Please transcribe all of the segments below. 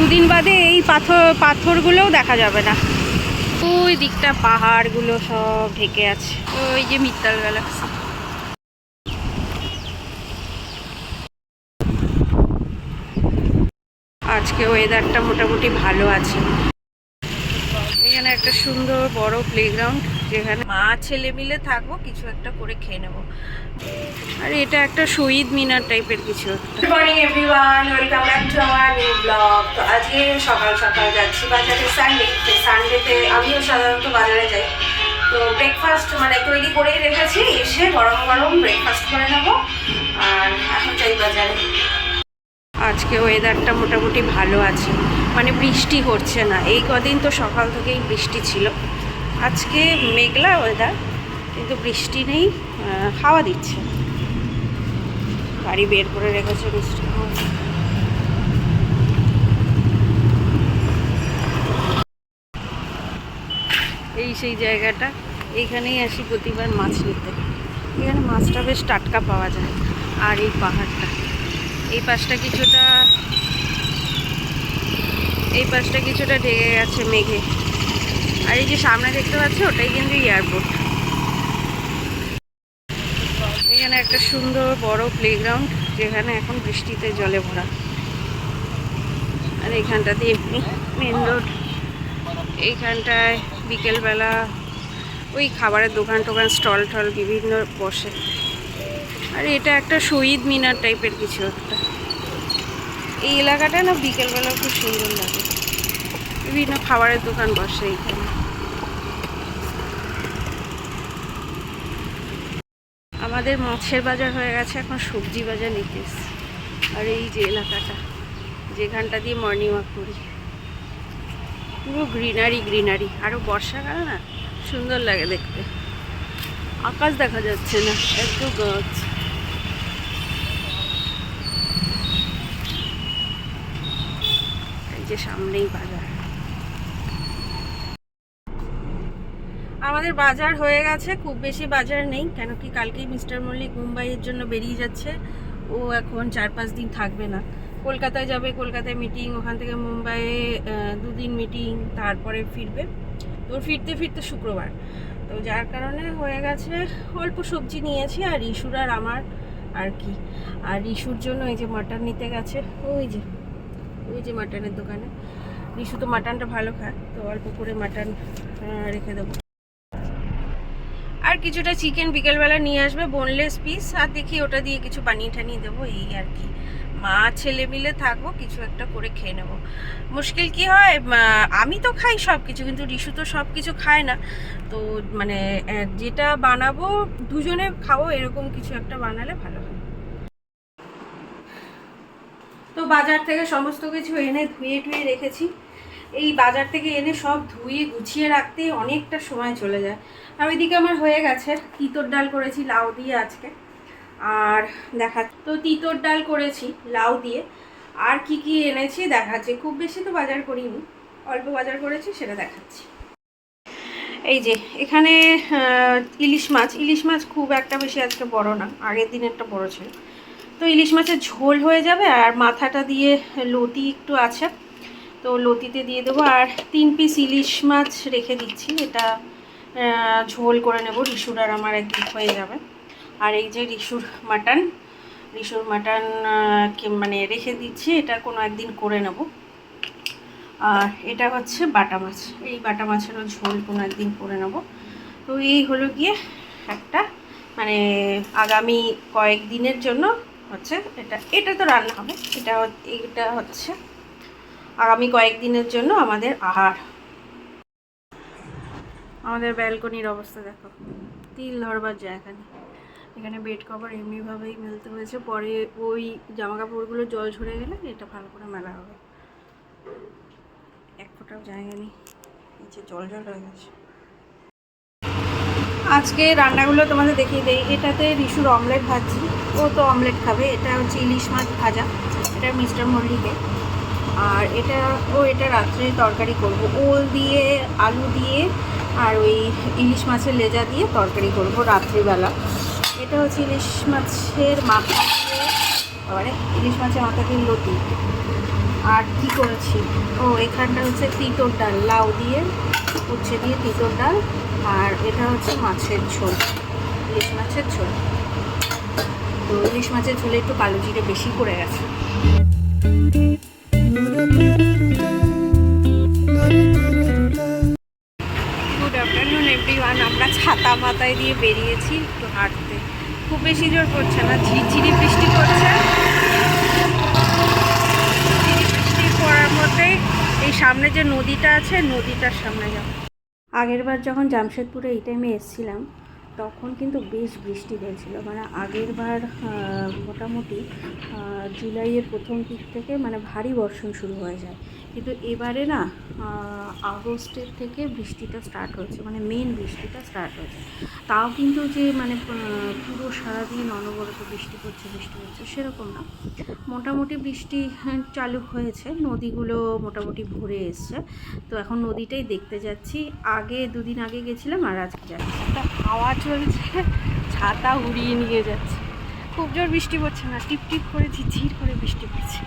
দুদিন বাদে এই পাথর, পাথরগুলোও দেখা যাবে না। ওই দিকটা পাহাড়গুলো সব ঢেকে আছে। ওই যে মিত্তাল গ্যালাক্সি আজকে ওয়েদারটা মোটামুটি ভালো আছে। এখানে একটা সুন্দর বড় প্লেগ্রাউন্ড যেখানে মা ছেলে মিলে থাকব কিছু একটা করে খেয়ে নেব। আর এটা একটা শহীদ মিনার টাইপের কিছু good morning everyone welcome back to our new blog তো আজকে সকাল সকাল যাচ্ছি বাজারে সানডে সানডেতে আমিও সাধারণত বাজারে যাই। তো ব্রেকফাস্ট মানে তৈরি করেই রেখেছি। এসে গরম গরম ব্রেকফাস্ট করে নেব। আর এখন যাই বাজারে। আজকে ওয়েদারটা মোটামুটি ভালো আছে। মানে বৃষ্টি হচ্ছে না। এই কদিন তো সকাল থেকেই বৃষ্টি ছিল। আজকে মেঘলা ওয়েদার কিন্তু বৃষ্টি নেই হাওয়া দিচ্ছে। গাড়ি বের করে রেখেছে বৃষ্টি। এই সেই জায়গাটা, এইখানেই আসি প্রতিবার মাছ নিতে। এখানে মাছটা বেশ টাটকা পাওয়া যায়, আর এই পাহাড়টা। এই পাশটা কিছুটা, এই পাশটা কিছুটা ঢেকে গেছে মেঘে। আর এই যে সামনে দেখতে পাচ্ছ, ওটাই কিন্তু এয়ারপোর্ট এখানে একটা সুন্দর বড় প্লেগ্রাউন্ড যেখানে এখন বৃষ্টিতে জলে ভরা। আর এখানটাতে এমনি মেন রোড এইখানটায় বিকেলবেলা ওই খাবারের দোকান টোকান স্টল টল বিভিন্ন বসে। আর এটা একটা শহীদ মিনার টাইপের কিছু একটা। এই এলাকাটা না বিকেলবেলা খুব সুন্দর লাগে। বিভিন্ন খাবারের দোকান বসে এখানে। আমাদের মাছের বাজার হয়ে গেছে, এখন সবজি বাজার নিতে আর এই যে এলাকাটা, যেখানটা দিয়ে মর্নিং ওয়াক করি। পুরো গ্রিনারি গ্রিনারি আরও বর্ষাকাল না, সুন্দর লাগে দেখতে। আকাশ দেখা যাচ্ছে না, এত গাছ। এই যে সামনেই বাজার আমাদের বাজার হয়ে গেছে, খুব বেশি বাজার নেই, কেন কি কালকেই মিস্টার মল্লিক মুম্বাইয়ের জন্য বেরিয়ে যাচ্ছে, ও এখন চার পাঁচ দিন থাকবে না। কলকাতায় যাবে, কলকাতায় মিটিং ওখান থেকে মুম্বাইয়ে দুদিন মিটিং তারপরে ফিরবে। তো ফিরতে ফিরতে শুক্রবার। তো যার কারণে হয়ে গেছে, অল্প সবজি নিয়েছি, আর ইস্যুর আর আমার আর কি। আর ইস্যুর জন্য এই যে মাটন নিতে গেছে, ওই যে ওই যে মাটনের দোকানে। রিশু তো মাটনটা ভালো খায়, তো অল্প করে মাটন রেখে দেবো। আর কিছুটা চিকেন বিকেলবেলা নিয়ে আসবে বোনলেস পিস আর দেখি ওটা দিয়ে কিছু বানিয়ে টানিয়ে দেবো, এই আর কি। মা, ছেলে মিলে থাকব, কিছু একটা করে খেয়ে নেব। মুশকিল কি হয় আমি তো খাই সব কিছু কিন্তু রিশু তো সব কিছু খায় না। তো মানে যেটা বানাবো, দুজনে খাব, এরকম কিছু একটা বানালে ভালো হয়। তো বাজার থেকে সমস্ত কিছু এনে ধুয়ে টুয়ে রেখেছি। এই বাজার থেকে এনে সব ধুয়ে গুছিয়ে রাখতে অনেকটা সময় চলে যায়। আর ওইদিকে আমার হয়ে গেছে, তিতর ডাল করেছি লাউ দিয়ে আজকে। আর দেখা, তো তিতর ডাল করেছি লাউ দিয়ে। আর কি কি এনেছি দেখাচ্ছি, খুব বেশি তো বাজার করিনি, অল্প বাজার করেছি সেটা দেখাচ্ছি। এই যে, এখানে ইলিশ মাছ ইলিশ মাছ খুব একটা বেশি আজকে বড় না, আগের দিন একটা বড় ছিল। তো ইলিশ মাছের ঝোল হয়ে যাবে আর মাথাটা দিয়ে লতি একটু আছে। তো লতিতে দিয়ে দেবো। আর তিন পিস ইলিশ মাছ রেখে দিচ্ছি। এটা ঝোল করে নেব। রিসুর আর আমার একদিন হয়ে যাবে। আর এই যে রিসুর মাটন রিসুর মাটন মানে রেখে দিচ্ছি। এটা কোনো একদিন করে নেব। আর এটা হচ্ছে বাটা মাছ। এই বাটা মাছেরও ঝোল কোনো একদিন করে নেব। তো এই হলো গিয়ে একটা মানে আগামী কয়েক দিনের জন্য হচ্ছে এটা এটা তো রান্না হবে। এটা এটা হচ্ছে আগামী কয়েকদিনের জন্য আমাদের আহার। আমাদের ব্যালকনির অবস্থা দেখো। তিল ধরবার জায়গা নেই। এখানে বেড কভার এমনিভাবেই মেলতে হয়েছে। পরে ওই জামা কাপড়গুলো জল ঝরে গেলে এটা ভালো করে মেলা হবে। এক ফোঁটাও জায়গা নেই। নিচে জল জল হয়ে গেছে। আজকে রান্নাগুলো তোমাদের দেখিয়ে দেই। এটাতে রিসুর অমলেট ভাজছি। ও তো অমলেট খাবে। এটা হচ্ছে ইলিশ মাছ ভাজা। এটা মিস্টার মল্লিকে আর এটা, ও এটা রাত্রে তরকারি করব। ওল দিয়ে, আলু দিয়ে আর ওই ইলিশ মাছের লেজা দিয়ে তরকারি করব রাত্রিবেলা। এটা হচ্ছে ইলিশ মাছের মাথা এবারে ইলিশ মাছের মাথা দিয়ে লতি। আর কি করেছি? ও, এখানটা হচ্ছে তিতর ডাল, লাউ দিয়ে, উচ্ছে দিয়ে তিতর ডাল। আর এটা হচ্ছে মাছের ঝোল, ইলিশ মাছের ঝোল। তো ইলিশ মাছের ঝোলে একটু কালো জিরে বেশি পড়ে গেছে। গুড আফটারনুন এভরিওয়ান আমরা ছাতা মাথায় দিয়ে বেরিয়েছি একটু হাঁটতে। খুব বেশি জোর পড়ছে না, ঝিরঝিরি বৃষ্টি পড়ছে। বৃষ্টি পড়ার মধ্যে এই সামনে যে নদীটা আছে, নদীটার সামনে যাব। আগের বার যখন জামশেদপুরে এই টাইমে এসেছিলাম তখন কিন্তু বেশ বৃষ্টি হয়েছিল। মানে আগের বার মোটামুটি জুলাইয়ের প্রথম দিক থেকে মানে ভারী বর্ষণ শুরু হয়ে যায়। কিন্তু এবারে না আগস্টের থেকে বৃষ্টিটা স্টার্ট হয়েছে মানে মেন বৃষ্টিটা স্টার্ট হয়েছে। তাও কিন্তু যে মানে পুরো সারাদিন অনবরত বৃষ্টি পড়ছে বৃষ্টি হচ্ছে সেরকম না। মোটামুটি বৃষ্টি হ্যাঁ, চালু হয়েছে নদীগুলো মোটামুটি ভরে এসছে। তো এখন নদীটাই দেখতে যাচ্ছি। আগে দুদিন আগে গেছিলাম আর আজকে যাচ্ছি। একটা হাওয়া চলছে ছাতা উড়িয়ে নিয়ে যাচ্ছে। খুব জোর বৃষ্টি পড়ছে না টিপ টিপ করে ঝিরঝির করে বৃষ্টি পড়ছে।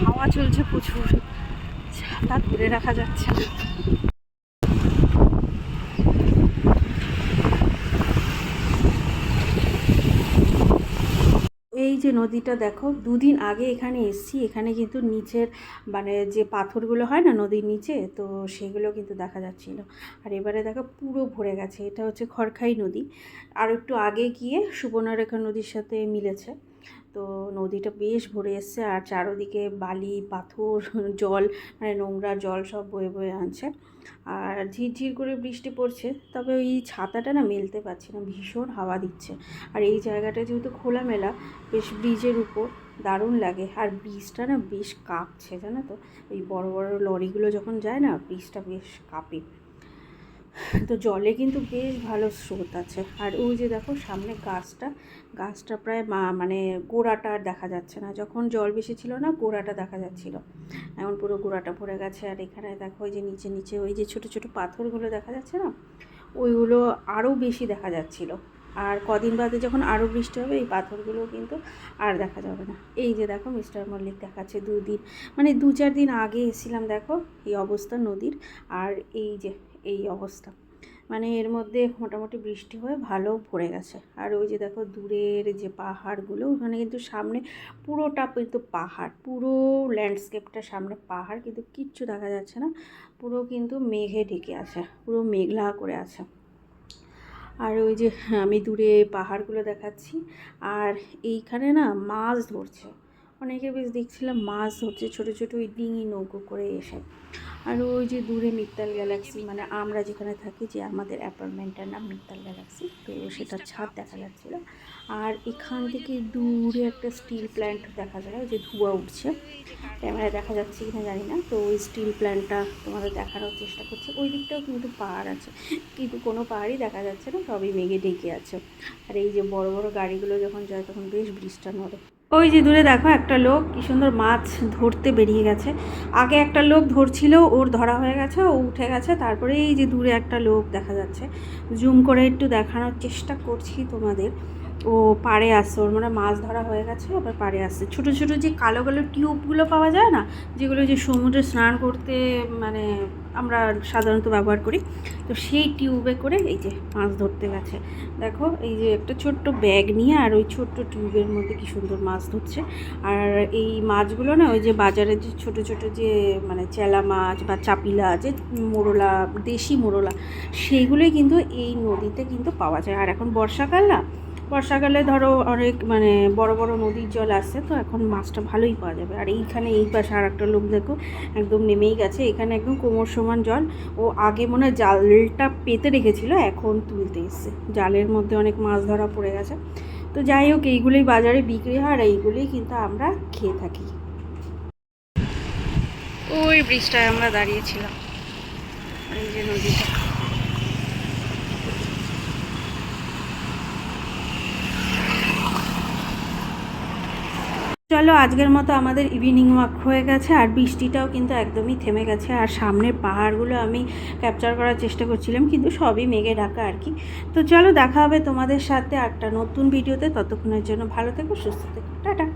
হাওয়া চলছে প্রচুর। ছাতা ধরে রাখা যাচ্ছে না। এই যে নদীটা দেখো, দুদিন আগে এখানে এসছি, এখানে কিন্তু নিচের মানে যে পাথরগুলো হয় না নদীর নিচে, তো সেগুলো কিন্তু দেখা যাচ্ছিল। আর এবারে দেখো পুরো ভরে গেছে, এটা হচ্ছে খড়খাই নদী। আর একটু আগে গিয়ে সুবর্ণরেখা নদীর সাথে মিলেছে। তো নদীটা বেশ ভরে এসছে আর চারোদিকে বালি, পাথর, জল মানে নোংরা জল সব বয়ে বয়ে আনছে। আর ঝিরঝির করে বৃষ্টি পড়ছে, তবে ওই ছাতাটা না মেলতে পারছি না, ভীষণ হাওয়া দিচ্ছে। আর এই জায়গাটা যেহেতু খোলামেলা, বেশ ব্রিজের উপর, দারুণ লাগে। আর ব্রিজটা না বেশ কাঁপছে, জানো তো? ওই বড় বড় লরিগুলো যখন যায় না, ব্রিজটা বেশ কাঁপে। তো জলে কিন্তু বেশ ভালো স্রোত আছে। আর ওই যে দেখো সামনে গাছটা গাছটা প্রায় মা- মানে গোড়াটা আর দেখা যাচ্ছে না। যখন জল বেশি ছিল না, গোড়াটা দেখা যাচ্ছিল। এখন পুরো গোড়াটা ভরে গেছে। আর এখানে দেখো ওই যে নিচে নিচে ওই যে ছোটো ছোটো পাথরগুলো দেখা যাচ্ছে না? ওইগুলো আরও বেশি দেখা যাচ্ছিল। আর কদিন বাদে যখন আরও বৃষ্টি হবে, এই পাথরগুলো কিন্তু আর দেখা যাবে না। এই যে দেখো মিস্টার মল্লিক দেখাচ্ছে দুদিন মানে দু চার দিন আগে এসেছিলাম দেখো, এই অবস্থা নদীর। আর এই যে এই অবস্থা। মানে এর মধ্যে মোটামুটি বৃষ্টি হয়ে ভালো ভরে গেছে। আর ওই যে দেখো দূরের যে পাহাড়গুলো, ওখানে কিন্তু সামনে পুরোটা কিন্তু পাহাড়, পুরো ল্যান্ডস্কেপটা সামনে পাহাড়, কিন্তু কিচ্ছু দেখা যাচ্ছে না। পুরো কিন্তু মেঘে ঢেকে আছে, পুরো মেঘলা করে আছে। আর ওই যে আমি দূরে পাহাড়গুলো দেখাচ্ছি, আর এইখানে না মাছ ধরছে। অনেকে বেশ দেখছিলাম মাছ ধরছে ছোটো ছোটো ওই ডিঙি নৌকো করে এসে। আর ওই যে দূরে মিত্তাল গ্যালাক্সি মানে আমরা যেখানে থাকি যে আমাদের অ্যাপার্টমেন্টের নাম মিত্তাল গ্যালাক্সি তো সেটা ছাদ দেখা যাচ্ছিল। আর এখান থেকে দূরে একটা স্টিল প্ল্যান্ট দেখা যায় ওই যে ধোঁয়া উঠছে। ক্যামেরায় দেখা যাচ্ছে কিনা জানি না তো ওই স্টিল প্ল্যান্টটা তোমাদের দেখানোর চেষ্টা করছে। ওই দিকটাও কিন্তু পাহাড় আছে কিন্তু কোনো পাহাড়ই দেখা যাচ্ছে না সবই মেঘে ঢেকে আছে। আর এই যে বড় বড় গাড়িগুলো যখন যায় তখন বেশ বৃষ্টিটা নড়ে ওই যে দূরে দেখো একটা লোক কি সুন্দর মাছ ধরতে বেরিয়ে গেছে। আগে একটা লোক ধরছিল, ওর ধরা হয়ে গেছে, ও উঠে গেছে, তারপরে এই যে দূরে একটা লোক দেখা যাচ্ছে। জুম করে একটু দেখানোর চেষ্টা করছি তোমাদের। ও পাড়ে আসছে, ওর মানে মাছ ধরা হয়ে গেছে আবার পাড়ে আসছে। ছোটো ছোটো যে কালো কালো টিউবগুলো পাওয়া যায় না, যেগুলো যে সমুদ্রে স্নান করতে মানে আমরা সাধারণত ব্যবহার করি। তো সেই টিউবে করে এই যে মাছ ধরতে গেছে। দেখো, এই যে একটা ছোট্ট ব্যাগ নিয়ে আর ওই ছোট্ট টিউবের মধ্যে কি সুন্দর মাছ ধরছে। আর এই মাছগুলো না, ওই যে বাজারে যে ছোট ছোট যে মানে চেলা মাছ বা চাপিলা যে মোরলা, দেশি মোরলা, সেইগুলোই কিন্তু এই নদীতে কিন্তু পাওয়া যায়। আর এখন বর্ষাকাল না বর্ষাকালে ধরো অনেক মানে বড় বড় নদীর জল আসছে, তো এখন মাছটা ভালোই পাওয়া যাবে। আর এইখানে এই পাশে আর একটা লোক দেখো, একদম নেমেই গেছে। এখানে একদম কোমর সমান জল। ও আগে মনে হয় জালটা পেতে রেখেছিল, এখন তুলতে এসছে। জালের মধ্যে অনেক মাছ ধরা পড়ে গেছে। তো যাই হোক, এইগুলোই বাজারে বিক্রি হয়, আর এইগুলোই কিন্তু আমরা খেয়ে থাকি। ওই ব্রিজটায় আমরা দাঁড়িয়েছিলাম। এই যে নদীটা। চলো, আজকের মতো আমাদের ইভিনিং ওয়াক হয়ে গেছে, আর বৃষ্টিটাও কিন্তু একদমই থেমে গেছে। আর সামনের পাহাড়গুলো আমি ক্যাপচার করার চেষ্টা করছিলাম, কিন্তু সবই মেঘে ঢাকা আর কি। তো চলো, দেখা হবে তোমাদের সাথে একটা নতুন ভিডিওতে ততক্ষণের জন্য ভালো থেকো, সুস্থ থেকো। টাটা।